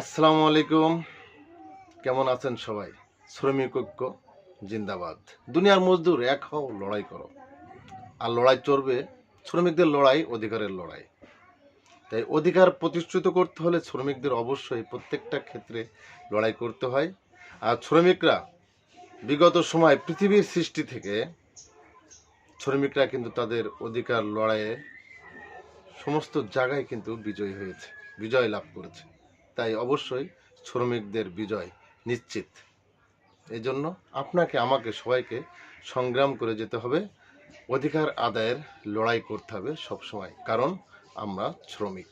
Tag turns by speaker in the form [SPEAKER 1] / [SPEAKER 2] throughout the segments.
[SPEAKER 1] আসসালামু আলাইকুম কেমন আছেন সবাই? শ্রমিক ঐক্য, জিন্দাবাদ। দুনিয়ার মজদুর, এক হও, লড়াই করো। আর লড়াই চলবে শ্রমিকদের লড়াই, অধিকারের লড়াই। তাই অধিকার প্রতিষ্ঠিত করতে হলে শ্রমিকদের অবশ্যই প্রত্যেকটা ক্ষেত্রে লড়াই করতে হয়। আর শ্রমিকরা বিগত সময় পৃথিবীর সৃষ্টি থেকে শ্রমিকরা কিন্তু তাদের অধিকার লড়াইয়ে সমস্ত জায়গায় কিন্তু বিজয়ী হয়েছে, বিজয় লাভ করেছে। তাই অবশ্যই শ্রমিকদের বিজয় নিশ্চিত। এজন্য আপনাকে, আমাকে সবাইকে সংগ্রাম করে যেতে হবে। অধিকার আদায়ের লড়াই করতে হবে সবসময়, কারণ আমরা শ্রমিক।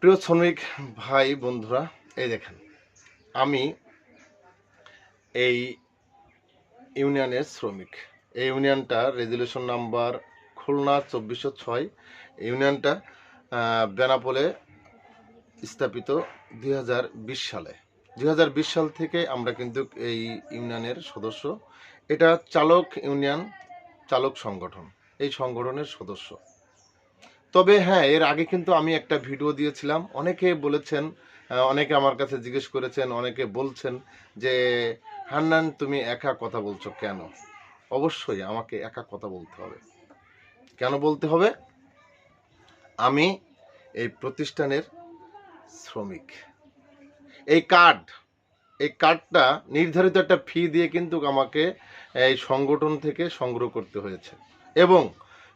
[SPEAKER 1] প্রিয় শ্রমিক ভাই বন্ধুরা, এই দেখেন, আমি এই ইউনিয়নের শ্রমিক। এই ইউনিয়নটা রেজুলেশন নাম্বার খুলনা চব্বিশশো ছয়, ইউনিয়নটা বেনাপোলে স্থাপিত দুই হাজার বিশ সালে। দুই হাজার বিশ সাল থেকে আমরা কিন্তু এই ইউনিয়নের সদস্য। এটা চালক ইউনিয়ন, চালক সংগঠন, এই সংগঠনের সদস্য। তবে হ্যাঁ এর আগে কিন্তু আমি একটা ভিডিও দিয়েছিলাম। অনেকে বলেছেন অনেকে আমার কাছে জিজ্ঞেস করেছেন, অনেকে বলছেন যে, হান্নান, তুমি একা কথা বলছো কেন? অবশ্যই আমাকে একা কথা বলতে হবে। কেন বলতে হবে? আমি এই প্রতিষ্ঠানের শ্রমিক। এই কার্ড এই কার্ডটা নির্ধারিত একটা ফি দিয়ে কিন্তু আমাকে এই সংগঠন থেকে সংগ্রহ করতে হয়েছে। এবং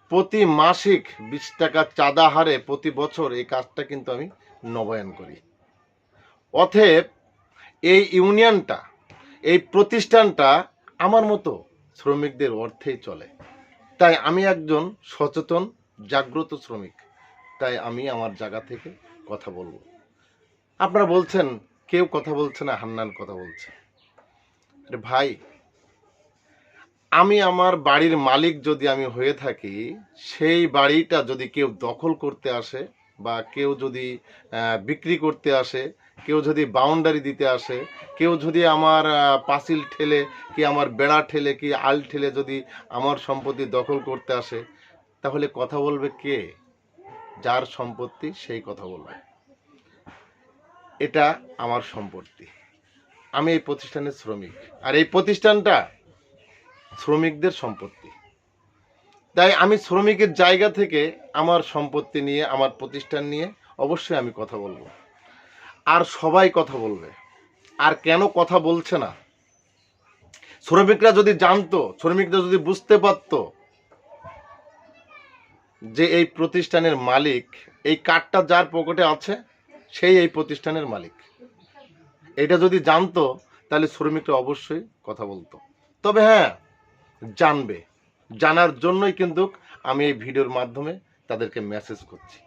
[SPEAKER 1] প্রতি মাসিক বিশ টাকা চাঁদা হারে প্রতি বছর এই কাজটা কিন্তু আমি নবায়ন করি। অতএব এই ইউনিয়নটা, এই প্রতিষ্ঠানটা আমার মতো শ্রমিকদের অর্থেই চলে। তাই আমি একজন সচেতন, জাগ্রত শ্রমিক। তাই আমি আমার জায়গা থেকে কথা বলব। আপনারা বলছেন, কেউ কথা বলছে না, হান্নান কথা বলছে। আরে ভাই, আমি আমার বাড়ির মালিক যদি আমি হয়ে থাকি, সেই বাড়িটা যদি কেউ দখল করতে আসে বা কেউ যদি বিক্রি করতে আসে, কেউ যদি বাউন্ডারি দিতে আসে, কেউ যদি আমার পাঁচিল ঠেলে কি আমার বেড়া ঠেলে কি আল ঠেলে যদি আমার সম্পত্তি দখল করতে আসে, তাহলে কথা বলবে কে? যার সম্পত্তি সেই কথা বলবে। এটা আমার সম্পত্তি। আমি এই প্রতিষ্ঠানের শ্রমিক। আর এই প্রতিষ্ঠানটা শ্রমিকদের সম্পত্তি। তাই আমি শ্রমিকের জায়গা থেকে আমার সম্পত্তি নিয়ে, আমার প্রতিষ্ঠান নিয়ে অবশ্যই আমি কথা বলব। আর সবাই কথা বলবে। আর কেন কথা বলছে না? শ্রমিকরা যদি জানতো, শ্রমিকরা যদি বুঝতে পারতো যে এই প্রতিষ্ঠানের মালিক, এই কার্ডটা যার পকেটে আছে সেই এই প্রতিষ্ঠানের মালিক। এটা যদি জানতো, তাহলে শ্রমিকরা অবশ্যই কথা বলতো। তবে হ্যাঁ জানবে। জানার জন্যই কিন্তু আমি এই ভিডিওর মাধ্যমে তাদেরকে মেসেজ করছি।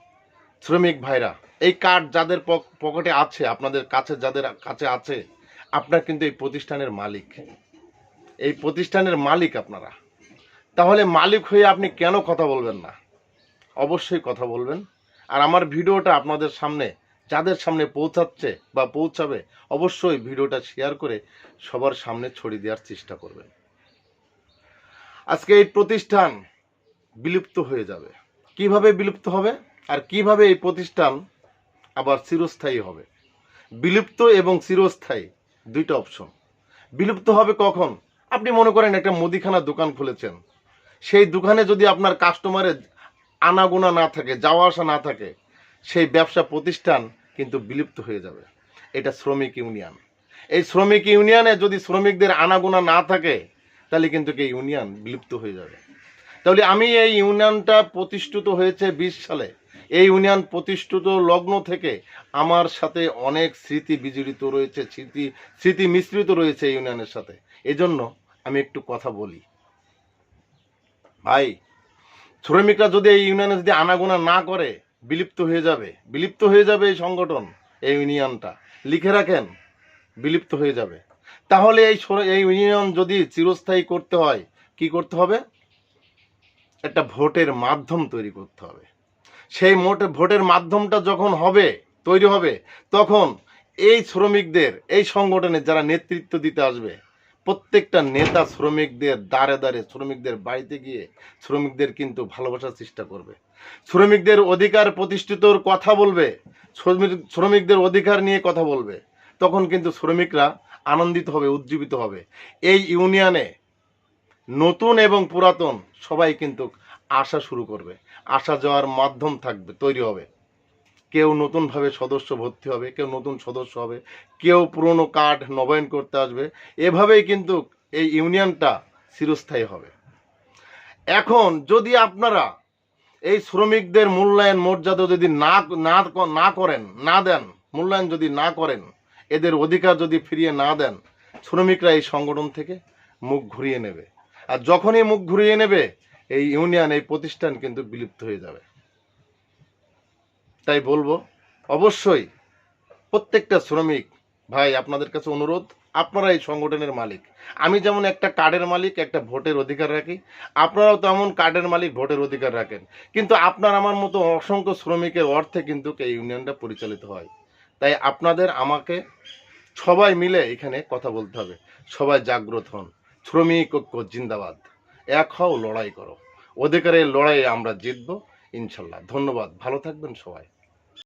[SPEAKER 1] শ্রমিক ভাইরা, এই কার্ড যাদের পক- পকেটে আছে, আপনাদের কাছে যাদের কাছে আছে, আপনার কিন্তু এই প্রতিষ্ঠানের মালিক। এই প্রতিষ্ঠানের মালিক আপনারা। তাহলে মালিক হয়ে আপনি কেন কথা বলবেন না? অবশ্যই কথা বলবেন। আর আমার ভিডিওটা আপনাদের সামনে যাদের সামনে পৌঁছাচ্ছে বা পৌঁছাবে, অবশ্যই ভিডিওটা শেয়ার করে সবার সামনে ছড়িয়ে দেওয়ার চেষ্টা করবেন। আজকে এই প্রতিষ্ঠান বিলুপ্ত হয়ে যাবে। কীভাবে বিলুপ্ত হবে আর কীভাবে এই প্রতিষ্ঠান আবার চিরস্থায়ী হবে? বিলুপ্ত এবং চিরস্থায়ী দুইটা অপশন বিলুপ্ত হবে কখন? আপনি মনে করেন একটা মুদিখানা দোকান খুলেছেন। সেই দোকানে যদি আপনার কাস্টমারের আনাগোনা না থাকে, যাওয়া আসা না থাকে, সেই ব্যবসা প্রতিষ্ঠান কিন্তু বিলুপ্ত হয়ে যাবে। এটা শ্রমিক ইউনিয়ন। এই শ্রমিক ইউনিয়নে যদি শ্রমিকদের আনাগোনা না থাকে, তাহলে কিন্তু এই ইউনিয়ন বিলুপ্ত হয়ে যাবে। তাহলে আমি এই ইউনিয়নটা প্রতিষ্ঠিত হয়েছে বিশ সালে। এই ইউনিয়ন প্রতিষ্ঠিত লগ্ন থেকে আমার সাথে অনেক স্মৃতি বিজড়িত রয়েছে, স্মৃতি স্মৃতি মিশ্রিত রয়েছে এই ইউনিয়নের সাথে। এজন্য আমি একটু কথা বলি। ভাই, শ্রমিকরা যদি এই ইউনিয়নে যদি আনাগোনা না করে বিলুপ্ত হয়ে যাবে, বিলুপ্ত হয়ে যাবে এই সংগঠন, এই ইউনিয়নটা। লিখে রাখেন, বিলুপ্ত হয়ে যাবে। তাহলে এই এই ইউনিয়ন যদি চিরস্থায়ী করতে হয়, কি করতে হবে? একটা ভোটের মাধ্যম তৈরি করতে হবে। সেই মোটে ভোটের মাধ্যমটা যখন হবে, তৈরি হবে, তখন এই শ্রমিকদের, এই সংগঠনের যারা নেতৃত্ব দিতে আসবে প্রত্যেকটা নেতা শ্রমিকদের দাঁড়ে দাঁড়ে শ্রমিকদের বাড়িতে গিয়ে শ্রমিকদের কিন্তু ভালোবাসার চেষ্টা করবে। শ্রমিকদের অধিকার প্রতিষ্ঠিতর কথা বলবে, শ্রমিক, শ্রমিকদের অধিকার নিয়ে কথা বলবে, তখন কিন্তু শ্রমিকরা আনন্দিত হবে, উজ্জীবিত হবে। এই ইউনিয়নে নতুন এবং পুরাতন সবাই কিন্তু আসা শুরু করবে। আসা যাওয়ার মাধ্যম থাকবে, তৈরি হবে। কেউ নতুনভাবে সদস্য ভর্তি হবে, কেউ নতুন সদস্য হবে, কেউ পুরনো কার্ড নবায়ন করতে আসবে, এভাবেই কিন্তু এই ইউনিয়নটা চিরস্থায়ী হবে। এখন যদি আপনারা এই শ্রমিকদের মূল্যায়ন মর্যাদা যদি না না না করেন, না দেন, মূল্যায়ন যদি না করেন, এদের অধিকার যদি ফিরিয়ে না দেন, শ্রমিকরা এই সংগঠন থেকে মুখ ঘুরিয়ে নেবে। আর যখনই মুখ ঘুরিয়ে নেবে, এই ইউনিয়ন, এই প্রতিষ্ঠান কিন্তু বিলুপ্ত হয়ে যাবে। তাই বলব, অবশ্যই প্রত্যেকটা শ্রমিক, ভাই, আপনাদের কাছে অনুরোধ আপনারা এই সংগঠনের মালিক। আমি যেমন একটা কার্ডের মালিক, একটা ভোটের অধিকার রাখি, আপনারাও তেমন কার্ডের মালিক, ভোটের অধিকার রাখেন। কিন্তু আপনার আমার মতো অসংখ্য শ্রমিকের অর্থে কিন্তু এই ইউনিয়নটা পরিচালিত হয়। তাই আপনাদের, আমাকে সবাই মিলে এখানে কথা বলতে হবে। সবাই জাগ্রত হন। শ্রমিক ঐক্য, জিন্দাবাদ। এক হও, লড়াই করো। অধিকারের লড়াইয়ে আমরা জিতবো। ইনশাল্লাহ। ধন্যবাদ। ভালো থাকবেন সবাই।